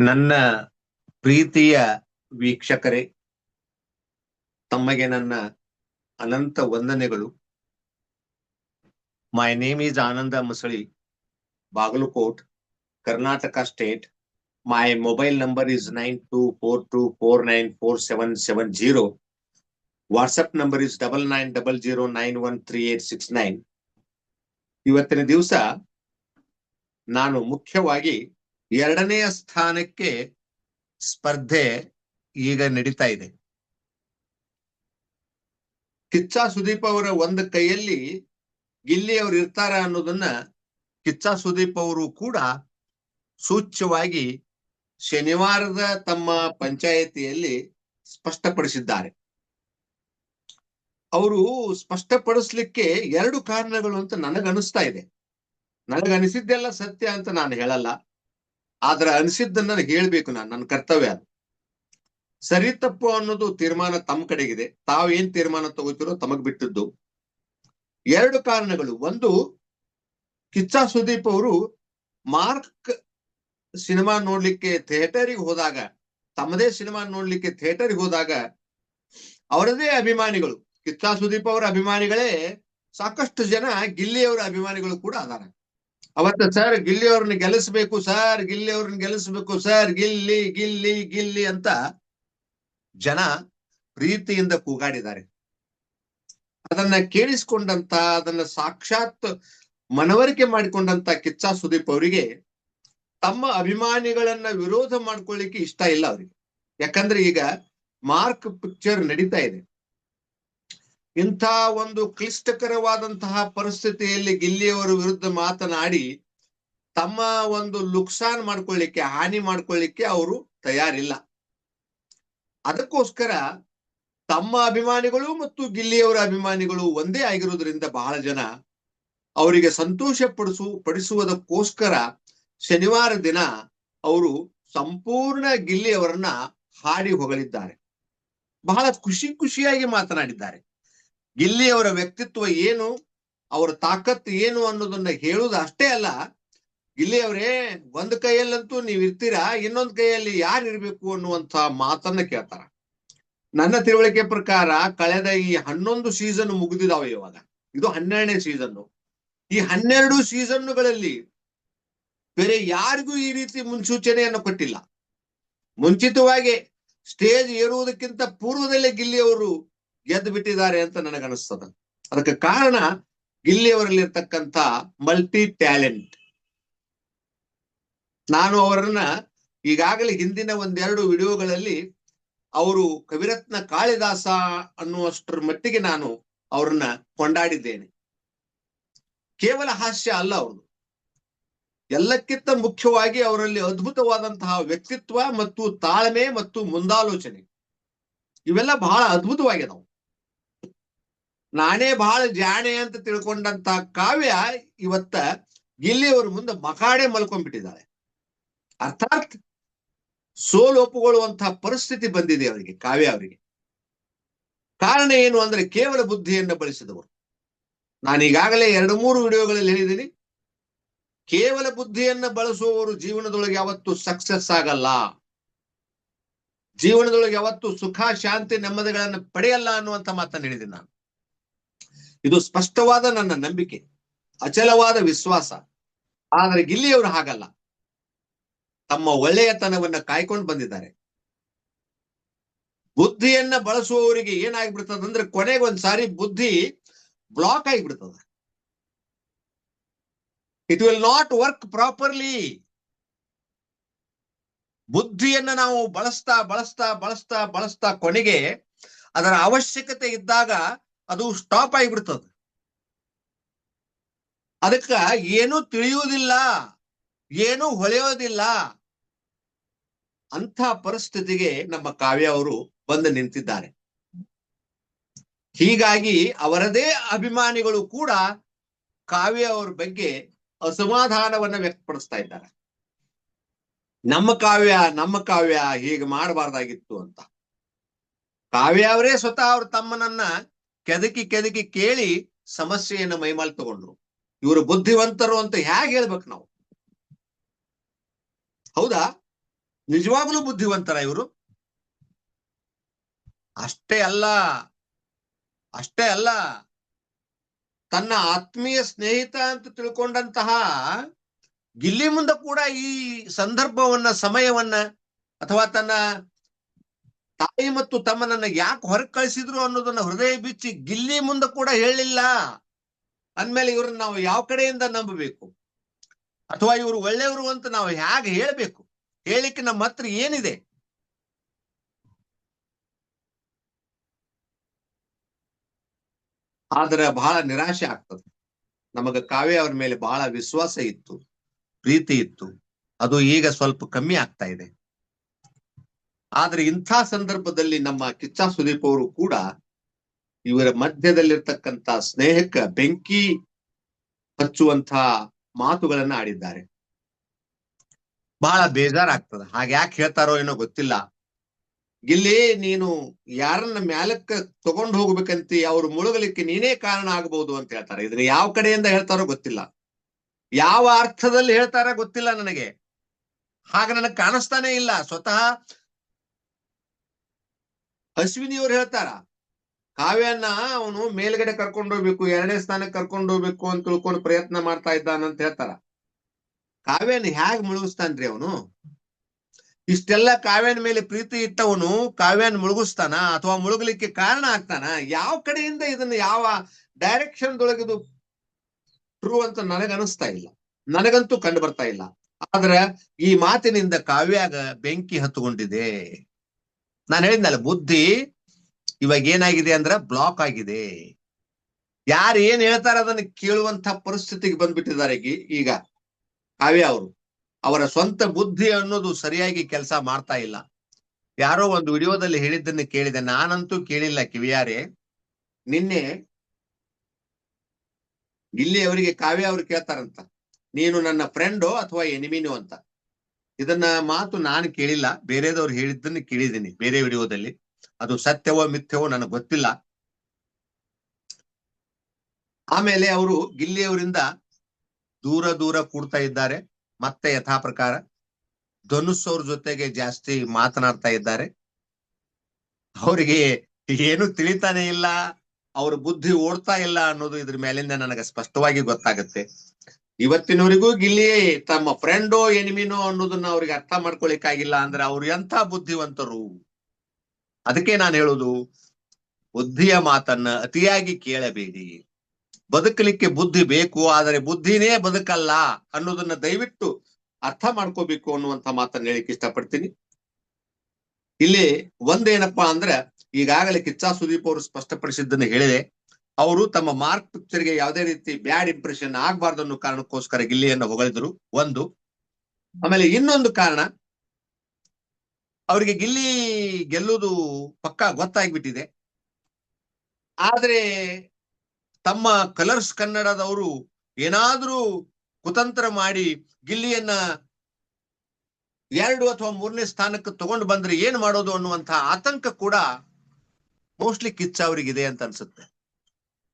ನನ್ನ ಪ್ರೀತಿಯ ವೀಕ್ಷಕರೇ ತಮಗೆ ನನ್ನ ಅನಂತ ವಂದನೆಗಳು. My name is Ananda Musali Bagalkot Karnataka state my mobile number is nine two four two four nine four seven seven zero WhatsApp number is double nine double zero nine one three eight six nine ಇವತ್ತಿನ ದಿವಸ ನಾನು ಮುಖ್ಯವಾಗಿ ಎರಡನೆಯ ಸ್ಥಾನಕ್ಕೆ ಸ್ಪರ್ಧೆ ಈಗ ನಡೀತಾ ಇದೆ. ಕಿಚ್ಚಾ ಸುದೀಪ್ ಅವರ ಒಂದು ಕೈಯಲ್ಲಿ ಗಿಲ್ಲಿ ಅವರು ಇರ್ತಾರ ಅನ್ನೋದನ್ನ ಕಿಚ್ಚಾ ಸುದೀಪ್ ಅವರು ಕೂಡ ಸೂಚ್ಯವಾಗಿ ಶನಿವಾರದ ತಮ್ಮ ಪಂಚಾಯತಿಯಲ್ಲಿ ಸ್ಪಷ್ಟಪಡಿಸಿದ್ದಾರೆ. ಅವರು ಸ್ಪಷ್ಟಪಡಿಸ್ಲಿಕ್ಕೆ ಎರಡು ಕಾರಣಗಳು ಅಂತ ನನಗನಿಸ್ತಾ ಇದೆ. ನನಗನಿಸಿದ್ದೆಲ್ಲ ಸತ್ಯ ಅಂತ ನಾನು ಹೇಳಲ್ಲ. ಆದ್ರ ಅನಿಸಿದ್ದನ್ನ ಹೇಳ್ಬೇಕು ನಾನು ನನ್ನ ಕರ್ತವ್ಯ ಅದು. ಸರಿ ತಪ್ಪು ಅನ್ನೋದು ತೀರ್ಮಾನ ತಮ್ಮ ಕಡೆಗಿದೆ. ತಾವೇನ್ ತೀರ್ಮಾನ ತಗೋತಿರೋ ತಮಗ್ ಬಿಟ್ಟಿದ್ದು. ಎರಡು ಕಾರಣಗಳು. ಒಂದು, ಕಿಚ್ಚ ಸುದೀಪ್ ಅವರು ಮಾರ್ಕ್ ಸಿನಿಮಾ ನೋಡ್ಲಿಕ್ಕೆ ಥಿಯೇಟರಿಗೆ ಹೋದಾಗ ತಮ್ಮದೇ ಸಿನಿಮಾ ನೋಡ್ಲಿಕ್ಕೆ ಥಿಯೇಟರ್ಗೆ ಹೋದಾಗ ಅವರದೇ ಅಭಿಮಾನಿಗಳು. ಕಿಚ್ಚ ಸುದೀಪ್ ಅವರ ಅಭಿಮಾನಿಗಳೇ ಸಾಕಷ್ಟು ಜನ ಗಿಲ್ಲಿಯವರ ಅಭಿಮಾನಿಗಳು ಕೂಡ ಅದಾರ. ಅವತ್ತ ಸರ್ ಗಿಲ್ಲಿ ಅವ್ರನ್ನ ಗೆಲ್ಲಿಸ್ಬೇಕು, ಸರ್ ಗಿಲ್ಲಿ ಅವ್ರನ್ನ ಗೆಲ್ಲಿಸ್ಬೇಕು, ಸರ್ ಗಿಲ್ಲಿ ಗಿಲ್ಲಿ ಗಿಲ್ಲಿ ಅಂತ ಜನ ಪ್ರೀತಿಯಿಂದ ಕೂಗಾಡಿದ್ದಾರೆ. ಅದನ್ನ ಕೇಳಿಸ್ಕೊಂಡಂತ, ಅದನ್ನ ಸಾಕ್ಷಾತ್ ಮನವರಿಕೆ ಮಾಡಿಕೊಂಡಂತ ಕಿಚ್ಚ ಸುದೀಪ್ ಅವರಿಗೆ ತಮ್ಮ ಅಭಿಮಾನಿಗಳನ್ನ ವಿರೋಧ ಮಾಡ್ಕೊಳ್ಳಿಕ್ಕೆ ಇಷ್ಟ ಇಲ್ಲ ಅವರಿಗೆ. ಯಾಕಂದ್ರೆ ಈಗ ಮಾರ್ಕ್ ಪಿಕ್ಚರ್ ನಡೀತಾ ಇದೆ. ಇಂಥ ಒಂದು ಕ್ಲಿಷ್ಟಕರವಾದಂತಹ ಪರಿಸ್ಥಿತಿಯಲ್ಲಿ ಗಿಲ್ಲಿಯವರ ವಿರುದ್ಧ ಮಾತನಾಡಿ ತಮ್ಮ ಒಂದು ಲುಕ್ಸಾನ್ ಮಾಡ್ಕೊಳ್ಳಿಕ್ಕೆ, ಹಾನಿ ಮಾಡ್ಕೊಳ್ಳಿಕ್ಕೆ ಅವರು ತಯಾರಿಲ್ಲ. ಅದಕ್ಕೋಸ್ಕರ ತಮ್ಮ ಅಭಿಮಾನಿಗಳು ಮತ್ತು ಗಿಲ್ಲಿಯವರ ಅಭಿಮಾನಿಗಳು ಒಂದೇ ಆಗಿರುವುದರಿಂದ ಬಹಳ ಜನ ಅವರಿಗೆ ಸಂತೋಷ ಪಡಿಸು, ಪಡಿಸುವುದಕ್ಕೋಸ್ಕರ ಶನಿವಾರ ದಿನ ಅವರು ಸಂಪೂರ್ಣ ಗಿಲ್ಲಿಯವರನ್ನ ಹಾಡಿ ಹೊಗಳಿದ್ದಾರೆ. ಬಹಳ ಖುಷಿ ಖುಷಿಯಾಗಿ ಮಾತನಾಡಿದ್ದಾರೆ. ಗಿಲ್ಲಿ ಅವರ ವ್ಯಕ್ತಿತ್ವ ಏನು, ಅವರ ತಾಕತ್ ಏನು ಅನ್ನೋದನ್ನ ಹೇಳುವುದು ಅಷ್ಟೇ ಅಲ್ಲ. ಇಲ್ಲಿ ಅವರೇ ಒಂದ್ ಕೈಯಲ್ಲಂತೂ ನೀವ್ ಇರ್ತೀರಾ ಇನ್ನೊಂದ್ ಕೈಯಲ್ಲಿ ಯಾರು ಇರ್ಬೇಕು ಅನ್ನುವಂತ ಮಾತನ್ನ ಕೇಳ್ತಾರ. ನನ್ನ ತಿಳುವಳಿಕೆ ಪ್ರಕಾರ ಕಳೆದ ಈ ಹನ್ನೊಂದು ಸೀಸನ್ ಮುಗಿದಿದಾವೆ ಇವಾಗ. ಇದು ಹನ್ನೆರಡನೇ ಸೀಸನ್ ಈ ಹನ್ನೆರಡು ಸೀಸನ್ಗಳಲ್ಲಿ ಬೇರೆ ಯಾರಿಗೂ ಈ ರೀತಿ ಮುನ್ಸೂಚನೆಯನ್ನು ಕೊಟ್ಟಿಲ್ಲ. ಮುಂಚಿತವಾಗಿ ಸ್ಟೇಜ್ ಏರುವುದಕ್ಕಿಂತ ಪೂರ್ವದಲ್ಲೇ ಗಿಲ್ಲಿ ಅವರು ಗೆದ್ದು ಬಿಟ್ಟಿದ್ದಾರೆ ಅಂತ ನನಗನಿಸ್ತದ ಅದಕ್ಕೆ ಕಾರಣ ಗಿಲ್ಲಿಯವರಲ್ಲಿರ್ತಕ್ಕಂಥ ಮಲ್ಟಿ ಟ್ಯಾಲೆಂಟ್ ನಾನು ಅವರನ್ನ ಈಗಾಗಲೇ ಹಿಂದಿನ ಒಂದೆರಡು ವಿಡಿಯೋಗಳಲ್ಲಿ ಅವರು ಕವಿರತ್ನ ಕಾಳಿದಾಸ ಅನ್ನುವಷ್ಟರ ಮಟ್ಟಿಗೆ ನಾನು ಅವ್ರನ್ನ ಕೊಂಡಾಡಿದ್ದೇನೆ. ಕೇವಲ ಹಾಸ್ಯ ಅಲ್ಲ ಅವರು ಎಲ್ಲಕ್ಕಿಂತ ಮುಖ್ಯವಾಗಿ ಅವರಲ್ಲಿ ಅದ್ಭುತವಾದಂತಹ ವ್ಯಕ್ತಿತ್ವ ಮತ್ತು ತಾಳ್ಮೆ ಮತ್ತು ಮುಂದಾಲೋಚನೆ. ಇವೆಲ್ಲ ಬಹಳ ಅದ್ಭುತವಾಗಿದಾವು. ನಾನೇ ಬಹಳ ಜಾಣೆ ಅಂತ ತಿಳ್ಕೊಂಡಂತ ಕಾವ್ಯ ಇವತ್ತ ಗಿಲ್ಲಿಯವ್ರ ಮುಂದೆ ಮಕಾಡೆ ಮಲ್ಕೊಂಡ್ಬಿಟ್ಟಿದ್ದಾಳೆ. ಅರ್ಥಾತ್ ಸೋಲು ಒಪ್ಪುಗೊಳ್ಳುವಂತಹ ಪರಿಸ್ಥಿತಿ ಬಂದಿದೆ ಅವರಿಗೆ, ಕಾವ್ಯ ಅವರಿಗೆ. ಕಾರಣ ಏನು ಅಂದ್ರೆ ಕೇವಲ ಬುದ್ಧಿಯನ್ನು ಬಳಸಿದವರು. ನಾನು ಈಗಾಗಲೇ ಎರಡು ಮೂರು ವಿಡಿಯೋಗಳಲ್ಲಿ ಹೇಳಿದ್ದೀನಿ, ಕೇವಲ ಬುದ್ಧಿಯನ್ನ ಬಳಸುವವರು ಜೀವನದೊಳಗೆ ಯಾವತ್ತು ಸಕ್ಸಸ್ ಆಗಲ್ಲ. ಜೀವನದೊಳಗೆ ಯಾವತ್ತು ಸುಖ, ಶಾಂತಿ, ನೆಮ್ಮದಿಗಳನ್ನು ಪಡೆಯಲ್ಲ ಅನ್ನುವಂತ ಮಾತನ್ನು ಹೇಳಿದ್ದೀನಿ ನಾನು. ಇದು ಸ್ಪಷ್ಟವಾದ ನನ್ನ ನಂಬಿಕೆ, ಅಚಲವಾದ ವಿಶ್ವಾಸ. ಆದರೆ ಗಿಲ್ಲಿಯವರು ಹಾಗಲ್ಲ. ತಮ್ಮ ಒಳ್ಳೆಯತನವನ್ನ ಕಾಯ್ಕೊಂಡು ಬಂದಿದ್ದಾರೆ. ಬುದ್ಧಿಯನ್ನ ಬಳಸುವವರಿಗೆ ಏನಾಗ್ಬಿಡ್ತದೆ ಅಂದ್ರೆ ಕೊನೆಗೆ ಒಂದ್ ಸಾರಿ ಬುದ್ಧಿ block ಆಗಿಬಿಡ್ತದ. It will not work properly ಬುದ್ಧಿಯನ್ನ ನಾವು ಬಳಸ್ತಾ ಬಳಸ್ತಾ ಬಳಸ್ತಾ ಬಳಸ್ತಾ ಕೊನೆಗೆ ಅದರ ಅವಶ್ಯಕತೆ ಇದ್ದಾಗ ಅದು ಸ್ಟಾಪ್ ಆಗಿಬಿಡ್ತದ. ಅದಕ್ಕ ಏನು ತಿಳಿಯುವುದಿಲ್ಲ, ಏನು ಹೊಳೆಯೋದಿಲ್ಲ. ಅಂಥ ಪರಿಸ್ಥಿತಿಗೆ ನಮ್ಮ ಕಾವ್ಯ ಅವರು ಬಂದು ನಿಂತಿದ್ದಾರೆ. ಹೀಗಾಗಿ ಅವರದೇ ಅಭಿಮಾನಿಗಳು ಕೂಡ ಕಾವ್ಯ ಅವ್ರ ಬಗ್ಗೆ ಅಸಮಾಧಾನವನ್ನ ವ್ಯಕ್ತಪಡಿಸ್ತಾ ಇದ್ದಾರೆ. ನಮ್ಮ ಕಾವ್ಯ ನಮ್ಮ ಕಾವ್ಯ ಹೀಗೆ ಮಾಡಬಾರ್ದಾಗಿತ್ತು ಅಂತ. ಕಾವ್ಯ ಅವರೇ ಸ್ವತಃ ಅವ್ರ ತಮ್ಮನನ್ನ ಕೆದಕಿ ಕೆದಕಿ ಕೇಳಿ ಸಮಸ್ಯೆಯನ್ನು ಮೈಮಾಲ್ ತಗೊಂಡ್ರು. ಇವರು ಬುದ್ಧಿವಂತರು ಅಂತ ಹೇಗೆ ಹೇಳ್ಬೇಕು ನಾವು? ಹೌದಾ? ನಿಜವಾಗ್ಲೂ ಬುದ್ಧಿವಂತರ ಇವರು? ಅಷ್ಟೇ ಅಲ್ಲ ಅಷ್ಟೇ ಅಲ್ಲ, ತನ್ನ ಆತ್ಮೀಯ ಸ್ನೇಹಿತ ಅಂತ ತಿಳ್ಕೊಂಡಂತಹ ಗಿಲ್ಲಿ ಮುಂದೆ ಕೂಡ ಈ ಸಂದರ್ಭವನ್ನ, ಸಮಯವನ್ನ ಅಥವಾ ತನ್ನ ತಾಯಿ ಮತ್ತು ತಮ್ಮನನ್ನ ಯಾಕೆ ಹೊರಗೆ ಕಳಿಸಿದ್ರು ಅನ್ನೋದನ್ನ ಹೃದಯ ಬಿಚ್ಚಿ ಗಿಲ್ಲಿ ಮುಂದೆ ಕೂಡ ಹೇಳಿಲ್ಲ ಅಂದ್ಮೇಲೆ ಇವ್ರನ್ನ ನಾವು ಯಾವ ಕಡೆಯಿಂದ ನಂಬಬೇಕು? ಅಥವಾ ಇವರು ಒಳ್ಳೆಯವರು ಅಂತ ನಾವು ಹೇಗೆ ಹೇಳಬೇಕು? ಹೇಳಿಕ್ಕೆ ನಮ್ಮ ಹತ್ರ ಏನಿದೆ? ಆದ್ರೆ ಬಹಳ ನಿರಾಶೆ ಆಗ್ತದೆ. ನಮಗ ಕಾವ್ಯ ಅವ್ರ ಮೇಲೆ ಬಹಳ ವಿಶ್ವಾಸ ಇತ್ತು, ಪ್ರೀತಿ ಇತ್ತು. ಅದು ಈಗ ಸ್ವಲ್ಪ ಕಮ್ಮಿ ಆಗ್ತಾ ಇದೆ. ಆದ್ರೆ ಇಂಥ ಸಂದರ್ಭದಲ್ಲಿ ನಮ್ಮ ಕಿಚ್ಚ ಸುದೀಪ್ ಅವರು ಕೂಡ ಇವರ ಮಧ್ಯದಲ್ಲಿರ್ತಕ್ಕಂಥ ಸ್ನೇಹಕ್ಕ ಬೆಂಕಿ ಹಚ್ಚುವಂತ ಮಾತುಗಳನ್ನ ಆಡಿದ್ದಾರೆ. ಬಹಳ ಬೇಜಾರಾಗ್ತದ. ಹಾಗೆ ಯಾಕೆ ಹೇಳ್ತಾರೋ ಏನೋ ಗೊತ್ತಿಲ್ಲ. ಇಲ್ಲಿ ನೀನು ಯಾರನ್ನ ಮ್ಯಾಲಕ್ಕೆ ತಗೊಂಡು ಹೋಗ್ಬೇಕಂತ ಅವ್ರು ಮುಳುಗಲಿಕ್ಕೆ ನೀನೇ ಕಾರಣ ಆಗಬಹುದು ಅಂತ ಹೇಳ್ತಾರೆ. ಇದನ್ನ ಯಾವ ಕಡೆಯಿಂದ ಹೇಳ್ತಾರೋ ಗೊತ್ತಿಲ್ಲ. ಯಾವ ಅರ್ಥದಲ್ಲಿ ಹೇಳ್ತಾರ ಗೊತ್ತಿಲ್ಲ ನನಗೆ. ಹಾಗೆ ನನಗೆ ಕಾಣಿಸ್ತಾನೆ ಇಲ್ಲ. ಸ್ವತಃ ಅಶ್ವಿನಿಯವ್ರು ಹೇಳ್ತಾರ? ಕಾವ್ಯನ್ನ ಅವನು ಮೇಲ್ಗಡೆ ಕರ್ಕೊಂಡು ಹೋಗ್ಬೇಕು, ಎರಡನೇ ಸ್ಥಾನಕ್ಕೆ ಕರ್ಕೊಂಡು ಹೋಗ್ಬೇಕು ಅಂತ ತಿಳ್ಕೊಂಡು ಪ್ರಯತ್ನ ಮಾಡ್ತಾ ಇದ್ದಾನಂತ ಹೇಳ್ತಾರ? ಕಾವ್ಯನ ಹ್ಯಾಗ್ ಮುಳುಗಿಸ್ತಾನ್ರಿ ಅವನು? ಇಷ್ಟೆಲ್ಲ ಕಾವ್ಯನ ಮೇಲೆ ಪ್ರೀತಿ ಇಟ್ಟವನು ಕಾವ್ಯನ ಮುಳುಗಿಸ್ತಾನ? ಅಥವಾ ಮುಳುಗಲಿಕ್ಕೆ ಕಾರಣ ಆಗ್ತಾನ? ಯಾವ ಕಡೆಯಿಂದ ಇದನ್ನ ಯಾವ ಡೈರೆಕ್ಷನ್ ದೊಳಗಿದು ಟ್ರೂ ಅಂತ ನನಗ ಅನಿಸ್ತಾ ಇಲ್ಲ. ನನಗಂತೂ ಕಂಡು ಬರ್ತಾ ಇಲ್ಲ. ಆದ್ರ ಈ ಮಾತಿನಿಂದ ಕಾವ್ಯಾಗ ಬೆಂಕಿ ಹತ್ತುಕೊಂಡಿದೆ. ನಾನು ಹೇಳಿದ್ನಲ್ಲ, ಬುದ್ಧಿ ಇವಾಗ ಏನಾಗಿದೆ ಅಂದ್ರ ಬ್ಲಾಕ್ ಆಗಿದೆ. ಯಾರು ಏನ್ ಹೇಳ್ತಾರ ಅದನ್ನ ಕೇಳುವಂತ ಪರಿಸ್ಥಿತಿಗೆ ಬಂದ್ಬಿಟ್ಟಿದ್ದಾರೆ ಈಗ ಕಾವ್ಯ ಅವರು. ಅವರ ಸ್ವಂತ ಬುದ್ಧಿ ಅನ್ನೋದು ಸರಿಯಾಗಿ ಕೆಲಸ ಮಾಡ್ತಾ ಇಲ್ಲ. ಯಾರೋ ಒಂದು ವಿಡಿಯೋದಲ್ಲಿ ಹೇಳಿದ್ದನ್ನ ಕೇಳಿದೆ. ನಾನಂತೂ ಕೇಳಿಲ್ಲ ಕಿವಿಯಾರೆ. ನಿನ್ನೆ ಇಲ್ಲಿ ಅವರಿಗೆ ಕಾವ್ಯ ಅವ್ರು ಕೇಳ್ತಾರಂತ. ನೀನು ನನ್ನ ಫ್ರೆಂಡು ಅಥವಾ ಎನಿಮಿನೋ ಅಂತ. ಇದನ್ನ ಮಾತು ನಾನು ಕೇಳಿಲ್ಲ, ಬೇರೆದವ್ರು ಹೇಳಿದ್ದನ್ನ ಕೇಳಿದ್ದೀನಿ ಬೇರೆ ವಿಡಿಯೋದಲ್ಲಿ. ಅದು ಸತ್ಯವೋ ಮಿಥ್ಯವೋ ನನಗೆ ಗೊತ್ತಿಲ್ಲ. ಆಮೇಲೆ ಅವರು ಗಿಲ್ಲಿಯವರಿಂದ ದೂರ ದೂರ ಕೂಡ್ತಾ ಇದ್ದಾರೆ, ಮತ್ತೆ ಯಥಾ ಪ್ರಕಾರ ಧನುಷ್ ಅವ್ರ ಜೊತೆಗೆ ಜಾಸ್ತಿ ಮಾತನಾಡ್ತಾ ಇದ್ದಾರೆ. ಅವರಿಗೆ ಏನು ತಿಳಿತಾನೆ ಇಲ್ಲ, ಅವ್ರ ಬುದ್ಧಿ ಓಡ್ತಾ ಇಲ್ಲ ಅನ್ನೋದು ಇದ್ರ ಮೇಲಿಂದ ನನಗೆ ಸ್ಪಷ್ಟವಾಗಿ ಗೊತ್ತಾಗುತ್ತೆ. ಇವತ್ತಿನವರೆಗೂ ಗಿಲ್ಲಿ ತಮ್ಮ ಫ್ರೆಂಡೋ ಎನಿಮಿನೋ ಅನ್ನೋದನ್ನ ಅವ್ರಿಗೆ ಅರ್ಥ ಮಾಡ್ಕೊಳಿಕ್ಕಾಗಿಲ್ಲ ಅಂದ್ರೆ ಅವ್ರು ಎಂಥ ಬುದ್ಧಿವಂತರು? ಅದಕ್ಕೆ ನಾನು ಹೇಳುದು, ಬುದ್ಧಿಯ ಮಾತನ್ನ ಅತಿಯಾಗಿ ಕೇಳಬೇಡಿ. ಬದುಕಲಿಕ್ಕೆ ಬುದ್ಧಿ ಬೇಕು, ಆದರೆ ಬುದ್ಧಿನೇ ಬದುಕಲ್ಲ ಅನ್ನೋದನ್ನ ದಯವಿಟ್ಟು ಅರ್ಥ ಮಾಡ್ಕೋಬೇಕು ಅನ್ನುವಂತ ಮಾತನ್ನ ಹೇಳಿಕ್ ಇಷ್ಟಪಡ್ತೀನಿ. ಇಲ್ಲಿ ಒಂದೇನಪ್ಪಾ ಅಂದ್ರೆ, ಈಗಾಗಲೇ ಕಿಚ್ಚಾ ಸುದೀಪ್ ಅವರು ಸ್ಪಷ್ಟಪಡಿಸಿದ್ದನ್ನು ಹೇಳಿದೆ. ಅವರು ತಮ್ಮ ಮಾರ್ಕ್ ಪಿಕ್ಚರ್ಗೆ ಯಾವುದೇ ರೀತಿ ಬ್ಯಾಡ್ ಇಂಪ್ರೆಷನ್ ಆಗಬಾರ್ದು ಅನ್ನೋ ಕಾರಣಕ್ಕೋಸ್ಕರ ಗಿಲ್ಲಿಯನ್ನು ಹೊಗಳಿದ್ರು. ಒಂದು. ಆಮೇಲೆ ಇನ್ನೊಂದು ಕಾರಣ, ಅವರಿಗೆ ಗಿಲ್ಲಿ ಗೆಲ್ಲುವುದು ಪಕ್ಕಾ ಗೊತ್ತಾಗ್ಬಿಟ್ಟಿದೆ. ಆದ್ರೆ ತಮ್ಮ ಕಲರ್ಸ್ ಕನ್ನಡದವರು ಏನಾದ್ರೂ ಕುತಂತ್ರ ಮಾಡಿ ಗಿಲ್ಲಿಯನ್ನ ಎರಡು ಅಥವಾ ಮೂರನೇ ಸ್ಥಾನಕ್ಕೆ ತಗೊಂಡು ಬಂದ್ರೆ ಏನ್ ಮಾಡೋದು ಅನ್ನುವಂತಹ ಆತಂಕ ಕೂಡ ಮೋಸ್ಟ್ಲಿ ಕಿಚ್ಚ ಅವರಿಗಿದೆ ಅಂತ ಅನ್ಸುತ್ತೆ.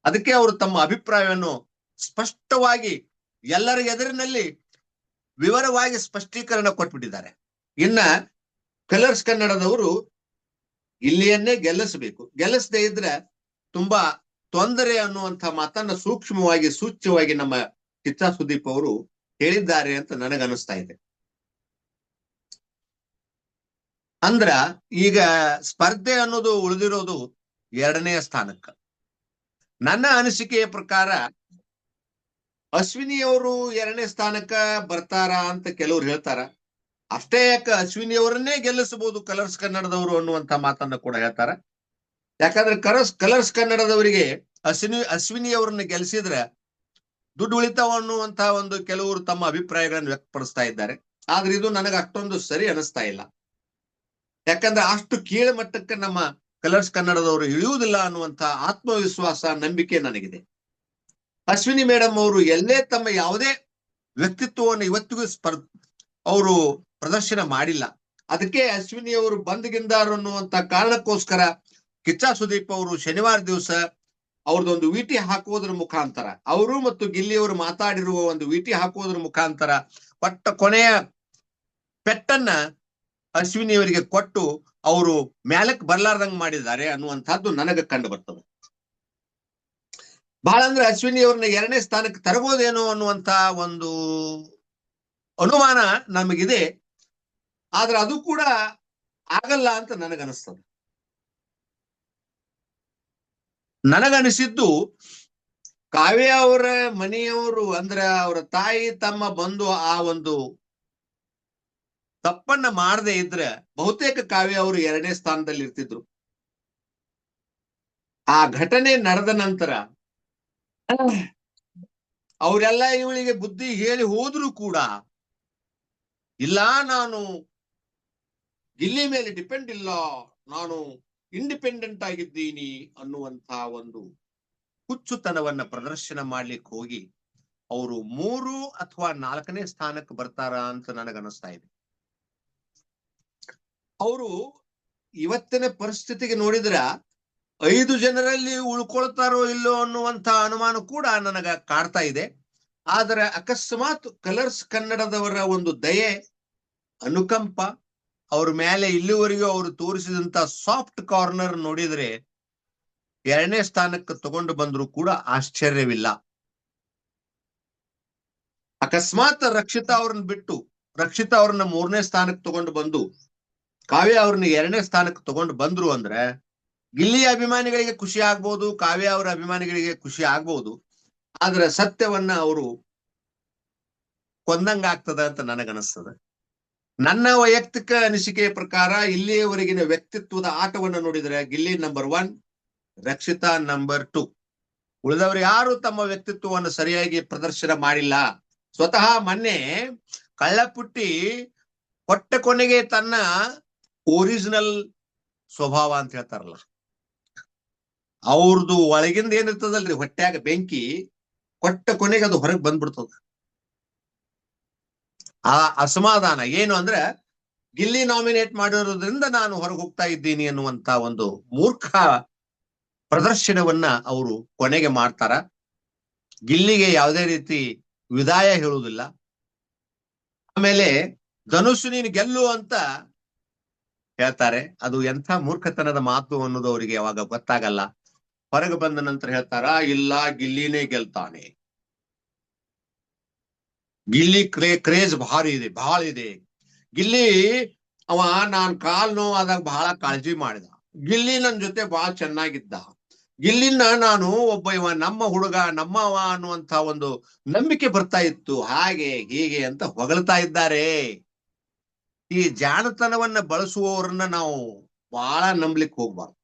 ಅದಕ್ಕೆ ಅವರು ತಮ್ಮ ಅಭಿಪ್ರಾಯವನ್ನು ಸ್ಪಷ್ಟವಾಗಿ ಎಲ್ಲರ ಎದುರಿನಲ್ಲಿ ವಿವರವಾಗಿ ಸ್ಪಷ್ಟೀಕರಣ ಕೊಟ್ಬಿಟ್ಟಿದ್ದಾರೆ. ಇನ್ನ ಕಲರ್ಸ್ ಕನ್ನಡದವರು ಇಲ್ಲಿಯನ್ನೇ ಗೆಲ್ಲಿಸಬೇಕು. ಗೆಲ್ಲಿಸದೇ ಇದ್ರೆ ತುಂಬಾ ತೊಂದರೆ ಅನ್ನುವಂಥ ಮಾತನ್ನ ಸೂಕ್ಷ್ಮವಾಗಿ, ಸೂಚ್ಯವಾಗಿ ನಮ್ಮ ಚಿತ್ರ ಸುದೀಪ್ ಅವರು ಹೇಳಿದ್ದಾರೆ ಅಂತ ನನಗನ್ನಿಸ್ತಾ ಇದೆ. ಅಂದ್ರ ಈಗ ಸ್ಪರ್ಧೆ ಅನ್ನೋದು ಉಳಿದಿರೋದು ಎರಡನೆಯ ಸ್ಥಾನಕ್ಕ. ನನ್ನ ಅನಿಸಿಕೆಯ ಪ್ರಕಾರ ಅಶ್ವಿನಿ ಅವರು ಎರಡನೇ ಸ್ಥಾನಕ್ಕ ಬರ್ತಾರ ಅಂತ ಕೆಲವ್ರು ಹೇಳ್ತಾರ. ಅಷ್ಟೇ ಯಾಕೆ ಅಶ್ವಿನಿ ಅವರನ್ನೇ ಗೆಲ್ಲಿಸಬಹುದು ಕಲರ್ಸ್ ಕನ್ನಡದವರು ಅನ್ನುವಂತ ಮಾತನ್ನ ಕೂಡ ಹೇಳ್ತಾರ. ಯಾಕಂದ್ರೆ ಕಲರ್ಸ್ ಕಲರ್ಸ್ ಕನ್ನಡದವರಿಗೆ ಅಶ್ವಿನಿ ಅಶ್ವಿನಿಯವರನ್ನ ಗೆಲ್ಲಿಸಿದ್ರೆ ದುಡ್ಡು ಉಳಿತಾವ ಅನ್ನುವಂತ ಒಂದು ಕೆಲವರು ತಮ್ಮ ಅಭಿಪ್ರಾಯಗಳನ್ನು ವ್ಯಕ್ತಪಡಿಸ್ತಾ ಇದ್ದಾರೆ. ಆದ್ರೆ ಇದು ನನಗೆ ಅಷ್ಟೊಂದು ಸರಿ ಅನಿಸ್ತಾ ಇಲ್ಲ. ಯಾಕಂದ್ರೆ ಅಷ್ಟು ಕೀಳ ಮಟ್ಟಕ್ಕೆ ನಮ್ಮ ಕಲರ್ಸ್ ಕನ್ನಡದವರು ಇಳಿಯುವುದಿಲ್ಲ ಅನ್ನುವಂತ ಆತ್ಮವಿಶ್ವಾಸ, ನಂಬಿಕೆ ನನಗಿದೆ. ಅಶ್ವಿನಿ ಮೇಡಮ್ ಅವರು ಎಲ್ಲೇ ತಮ್ಮ ಯಾವುದೇ ವ್ಯಕ್ತಿತ್ವವನ್ನು ಇವತ್ತಿಗೂ ಸ್ಪರ್, ಅವರು ಪ್ರದರ್ಶನ ಮಾಡಿಲ್ಲ. ಅದಕ್ಕೆ ಅಶ್ವಿನಿ ಅವರು ಬಂದ್ಗಿಂದಾರು ಅನ್ನುವಂತ ಕಾರಣಕ್ಕೋಸ್ಕರ ಕಿಚ್ಚ ಸುದೀಪ್ ಅವರು ಶನಿವಾರ ದಿವಸ ಅವ್ರದ್ದೊಂದು ವಿಟಿ ಹಾಕುವುದರ ಮುಖಾಂತರ, ಅವರು ಮತ್ತು ಗಿಲ್ಲಿಯವರು ಮಾತಾಡಿರುವ ಒಂದು ವಿಟಿ ಹಾಕುವುದರ ಮುಖಾಂತರ ಪಟ್ಟ ಕೊನೆಯ ಪೆಟ್ಟನ್ನ ಅಶ್ವಿನಿಯವರಿಗೆ ಕೊಟ್ಟು ಅವರು ಮ್ಯಾಲಕ್ ಬರ್ಲಾರ್ದಂಗ್ ಮಾಡಿದ್ದಾರೆ ಅನ್ನುವಂಥದ್ದು ನನಗೆ ಕಂಡು ಬರ್ತದೆ. ಬಹಳ ಅಂದ್ರೆ ಅಶ್ವಿನಿ ಅವ್ರನ್ನ ಎರಡನೇ ಸ್ಥಾನಕ್ಕೆ ತರಬಹುದೇನೋ ಅನ್ನುವಂತ ಒಂದು ಅನುಮಾನ ನಮಗಿದೆ. ಆದ್ರೆ ಅದು ಕೂಡ ಆಗಲ್ಲ ಅಂತ ನನಗನಿಸ್ತದೆ ನನಗನಿಸಿದ್ದು ಕಾವ್ಯ ಅವರ ಮನೆಯವರು ಅಂದ್ರೆ ಅವರ ತಾಯಿ, ತಮ್ಮ ಬಂದು ಆ ಒಂದು ತಪ್ಪನ್ನ ಮಾಡದೆ ಇದ್ರೆ ಬಹುತೇಕ ಕಾವ್ಯ ಅವರು ಎರಡನೇ ಸ್ಥಾನದಲ್ಲಿ ಇರ್ತಿದ್ರು. ಆ ಘಟನೆ ನಡೆದ ನಂತರ ಅವರೆಲ್ಲ ಇವಳಿಗೆ ಬುದ್ಧಿ ಹೇಳಿ ಹೋದ್ರು ಕೂಡ ಇಲ್ಲ, ನಾನು ಗಿಲ್ಲಿ ಮೇಲೆ ಡಿಪೆಂಡ್ ಇಲ್ಲ, ನಾನು ಇಂಡಿಪೆಂಡೆಂಟ್ ಆಗಿದ್ದೀನಿ ಅನ್ನುವಂತ ಒಂದು ಹುಚ್ಚುತನವನ್ನ ಪ್ರದರ್ಶನ ಮಾಡ್ಲಿಕ್ಕೆ ಹೋಗಿ, ಅವರು ಮೂರು ಅಥವಾ ನಾಲ್ಕನೇ ಸ್ಥಾನಕ್ಕೆ ಬರ್ತಾರ ಅಂತ ನನಗನ್ನಿಸ್ತಾ ಇದೆ. ಅವರು ಇವತ್ತಿನ ಪರಿಸ್ಥಿತಿಗೆ ನೋಡಿದ್ರ ಐದು ಜನರಲ್ಲಿ ಉಳ್ಕೊಳ್ತಾರೋ ಇಲ್ಲೋ ಅನ್ನುವಂತ ಅನುಮಾನ ಕೂಡ ನನಗ ಕಾಡ್ತಾ ಇದೆ. ಆದರೆ ಅಕಸ್ಮಾತ್ ಕಲರ್ಸ್ ಕನ್ನಡದವರ ಒಂದು ದಯೆ, ಅನುಕಂಪ, ಅವ್ರ ಮೇಲೆ ಇಲ್ಲಿವರೆಗೂ ಅವರು ತೋರಿಸಿದಂತ ಸಾಫ್ಟ್ ಕಾರ್ನರ್ ನೋಡಿದ್ರೆ ಎರಡನೇ ಸ್ಥಾನಕ್ಕೆ ತಗೊಂಡು ಬಂದ್ರು ಕೂಡ ಆಶ್ಚರ್ಯವಿಲ್ಲ. ಅಕಸ್ಮಾತ್ ರಕ್ಷಿತಾ ಅವ್ರನ್ನ ಬಿಟ್ಟು, ರಕ್ಷಿತಾ ಅವ್ರನ್ನ ಮೂರನೇ ಸ್ಥಾನಕ್ಕೆ ತಗೊಂಡು ಬಂದು ಕಾವ್ಯ ಅವ್ರನ್ನ ಎರಡನೇ ಸ್ಥಾನಕ್ಕೆ ತಗೊಂಡು ಬಂದ್ರು ಅಂದ್ರೆ ಗಿಲ್ಲಿ ಅಭಿಮಾನಿಗಳಿಗೆ ಖುಷಿ ಆಗ್ಬೋದು, ಕಾವ್ಯ ಅವರ ಅಭಿಮಾನಿಗಳಿಗೆ ಖುಷಿ ಆಗ್ಬೋದು. ಆದ್ರೆ ಸತ್ಯವನ್ನ ಅವರು ಕೊಂದಂಗ ಆಗ್ತದ ಅಂತ ನನಗನಿಸ್ತದೆ ನನ್ನ ವೈಯಕ್ತಿಕ ಅನಿಸಿಕೆಯ ಪ್ರಕಾರ ಇಲ್ಲಿಯವರೆಗಿನ ವ್ಯಕ್ತಿತ್ವದ ಆಟವನ್ನು ನೋಡಿದ್ರೆ Gilli number one Rakshita number two ಉಳಿದವರು ಯಾರು ತಮ್ಮ ವ್ಯಕ್ತಿತ್ವವನ್ನು ಸರಿಯಾಗಿ ಪ್ರದರ್ಶನ ಮಾಡಿಲ್ಲ. ಸ್ವತಃ ಮೊನ್ನೆ ಕಳ್ಳಪುಟ್ಟಿ ಕೊಟ್ಟ ಕೊನೆಗೆ ತನ್ನ ಒರಿಜಿನಲ್ ಸ್ವಭಾವ ಅಂತ ಹೇಳ್ತಾರಲ್ಲ. ಅವ್ರದ್ದು ಒಳಗಿಂದ ಏನಿರ್ತದಲ್ರಿ ಹೊಟ್ಯಾಗ ಬೆಂಕಿ ಕೊಟ್ಟ ಕೊನೆಗೆ ಅದು ಹೊರಗೆ ಬಂದ್ಬಿಡ್ತದ. ಆ ಅಸಮಾಧಾನ ಏನು ಅಂದ್ರೆ, ಗಿಲ್ಲಿ ನಾಮಿನೇಟ್ ಮಾಡಿರೋದ್ರಿಂದ ನಾನು ಹೊರಗೆ ಹೋಗ್ತಾ ಇದ್ದೀನಿ ಅನ್ನುವಂತ ಒಂದು ಮೂರ್ಖ ಪ್ರದರ್ಶನವನ್ನ ಅವರು ಕೊನೆಗೆ ಮಾಡ್ತಾರ. ಗಿಲ್ಲಿಗೆ ಯಾವುದೇ ರೀತಿ ವಿದಾಯ ಹೇಳುವುದಿಲ್ಲ. ಆಮೇಲೆ ಧನುಷ್ ನೀನು ಗೆಲ್ಲು ಅಂತ ಹೇಳ್ತಾರೆ, ಅದು ಎಂಥ ಮೂರ್ಖತನದ ಮಾತು ಅನ್ನೋದು ಅವರಿಗೆ ಯಾವಾಗ ಗೊತ್ತಾಗಲ್ಲ. ಹೊರಗೆ ಬಂದ ನಂತರ ಹೇಳ್ತಾರ, ಇಲ್ಲ, ಗಿಲ್ಲಿನೇ ಗೆಲ್ತಾನೆ. ಗಿಲ್ಲಿ ಕ್ರೇ, ಕ್ರೇಜ್ ಭಾರಿ ಇದೆ ಬಹಳ ಇದೆ. ಗಿಲ್ಲಿ, ಅವ ನಾನ್ ಕಾಲ್ ನೋವಾದಾಗ ಬಹಳ ಕಾಳಜಿ ಮಾಡಿದ. ಗಿಲ್ಲಿ ನನ್ ಜೊತೆ ಬಹಳ ಚೆನ್ನಾಗಿದ್ದ. ಗಿಲ್ಲಿನ ನಾನು ಒಬ್ಬ ಇವ, ನಮ್ಮ ಹುಡುಗ, ನಮ್ಮವ ಅನ್ನುವಂತ ಒಂದು ನಂಬಿಕೆ ಬರ್ತಾ ಇತ್ತು. ಹಾಗೆ, ಹೀಗೆ ಅಂತ ಹೊಗಳ್ತಾ ಇದ್ದಾರೆ. ಈ ಜಾಣತನವನ್ನ ಬಳಸುವವರನ್ನ ನಾವು ಬಹಳ ನಂಬ್ಲಿಕ್ಕೆ ಹೋಗ್ಬಾರ್ದು.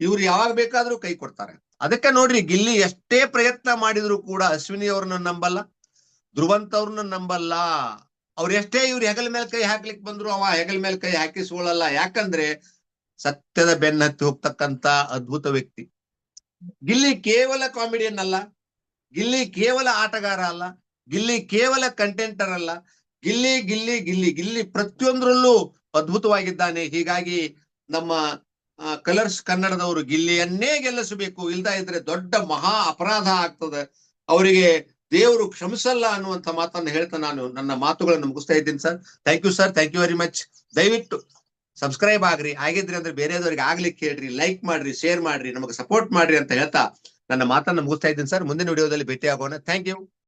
ಇವ್ರು ಯಾವಾಗ ಬೇಕಾದ್ರೂ ಕೈ ಕೊಡ್ತಾರೆ. ಅದಕ್ಕೆ ನೋಡ್ರಿ, ಗಿಲ್ಲಿ ಎಷ್ಟೇ ಪ್ರಯತ್ನ ಮಾಡಿದ್ರು ಕೂಡ ಅಶ್ವಿನಿ ಅವ್ರನ್ನ ನಂಬಲ್ಲ, ಧ್ರುವಂತ ಅವ್ರನ್ನ ನಂಬಲ್ಲ. ಅವ್ರ ಎಷ್ಟೇ ಇವ್ರು ಹೆಗಲ ಮೇಲೆ ಕೈ ಹಾಕ್ಲಿಕ್ ಬಂದ್ರು ಅವ ಹೆಗಲ ಮೇಲೆ ಕೈ ಹಾಕಿಸ್ಕೊಳ್ಳಲ್ಲ ಯಾಕಂದ್ರೆ ಸತ್ಯದ ಬೆನ್ನ ಹತ್ತಿ ಹೋಗ್ತಕ್ಕಂತ ಅದ್ಭುತ ವ್ಯಕ್ತಿ. ಗಿಲ್ಲಿ ಕೇವಲ ಕಾಮಿಡಿಯನ್ ಅಲ್ಲ ಗಿಲ್ಲಿ ಕೇವಲ ಆಟಗಾರ ಅಲ್ಲ, ಗಿಲ್ಲಿ ಕೇವಲ ಕಂಟೆಂಟರ್ ಅಲ್ಲ ಗಿಲ್ಲಿ ಗಿಲ್ಲಿ ಗಿಲ್ಲಿ ಗಿಲ್ಲಿ ಪ್ರತಿಯೊಂದರಲ್ಲೂ ಅದ್ಭುತವಾಗಿದ್ದಾನೆ. ಹೀಗಾಗಿ ನಮ್ಮ ಕಲರ್ಸ್ ಕನ್ನಡದವರು ಗಿಲ್ಲಿಯನ್ನೇ ಗೆಲ್ಲಿಸಬೇಕು. ಇಲ್ದ ಇದ್ರೆ ದೊಡ್ಡ ಮಹಾ ಅಪರಾಧ ಆಗ್ತದೆ. ಅವರಿಗೆ ದೇವರು ಕ್ಷಮಿಸಲ್ಲ ಅನ್ನುವಂತ ಮಾತನ್ನ ಹೇಳ್ತಾ ನಾನು ನನ್ನ ಮಾತುಗಳನ್ನು ಮುಗಿಸ್ತಾ ಇದ್ದೀನಿ sir. Thank you sir thank you very much ದಯವಿಟ್ಟು ಸಬ್ಸ್ಕ್ರೈಬ್ ಆಗ್ರಿ. ಆಗಿದ್ರಿ ಅಂದ್ರೆ ಬೇರೆಯವರಿಗೆ ಆಗ್ಲಿಕ್ಕೆ ಹೇಳ್ರಿ. ಲೈಕ್ ಮಾಡ್ರಿ ಶೇರ್ ಮಾಡ್ರಿ, ನಮಗೆ ಸಪೋರ್ಟ್ ಮಾಡ್ರಿ ಅಂತ ಹೇಳ್ತಾ ನನ್ನ ಮಾತನ್ನು ಮುಗಿಸ್ತಾ ಇದ್ದೀನಿ ಸರ್. ಮುಂದಿನ ವಿಡಿಯೋದಲ್ಲಿ ಭೇಟಿ ಆಗೋಣ ಥ್ಯಾಂಕ್ ಯು